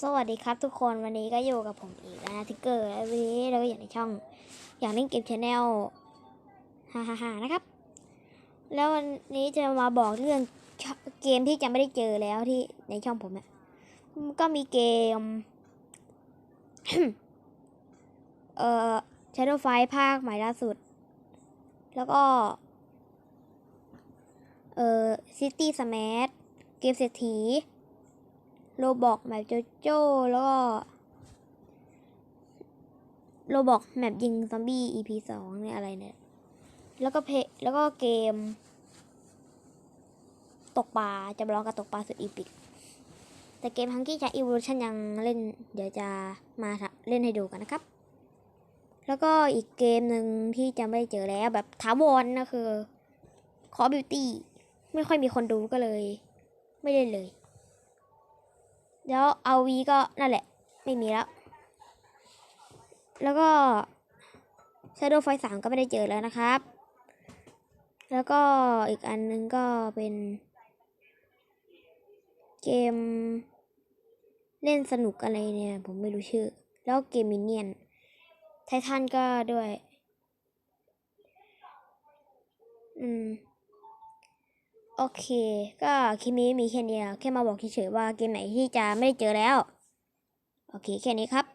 สวัสดีครับทุกคนวันนี้ก็อยู่กับผมอีกแล้วนะทิกเกอร์และวันนี้เราก็อยู่ในช่อง อย่างเล่นเกมชาแนลฮ่าฮ่าฮ่านะครับ แล้ววันนี้จะมาบอกเรื่องเกมที่จะไม่ได้เจอแล้วที่ในช่องผมเนี่ยก็มีเกม เอ่อ Shadow Fight ภาคใหม่ล่าสุด แล้วก็ เอ่อ City Smash เกมเศรษฐี โรบอกแมปโจโจ้แล้วก็โรบอกแมปยิงซอมบี้ EP สองเนี่ยอะไรเนี่ย แล้วก็เพแล้วก็เกม ตกปลาจะลองกับตกปลาสุดอีพิก แต่เกมฮังกี้จากอี o l u ชันยังเล่น เดี๋ยวจะมาเล่นให้ดูกันนะครับ แล้วก็อีกเกมหนึ่งที่จะไม่ได้เจอแล้วแบบถาวรนะคือ Call of Duty ไม่ค่อยมีคนดูก็เลย ไม่เล่นเลย แล้วเอาวีก็นั่นแหละ ไม่มีแล้ว แล้วก็ Shadow Fight 3ก็ไม่ได้เจอแล้วนะครับ แล้วก็อีกอันนึงก็เป็น เกม เล่นสนุกอะไรเนี่ย ผมไม่รู้ชื่อ แล้วเกมมินเนี่ยน ไททันก็ด้วย อืม โอเค ก็คลิปนี้มีแค่นี้แค่มาบอกเฉยๆว่าเกมไหนที่จะไม่ได้เจอแล้ว โอเค แค่นี้ครับ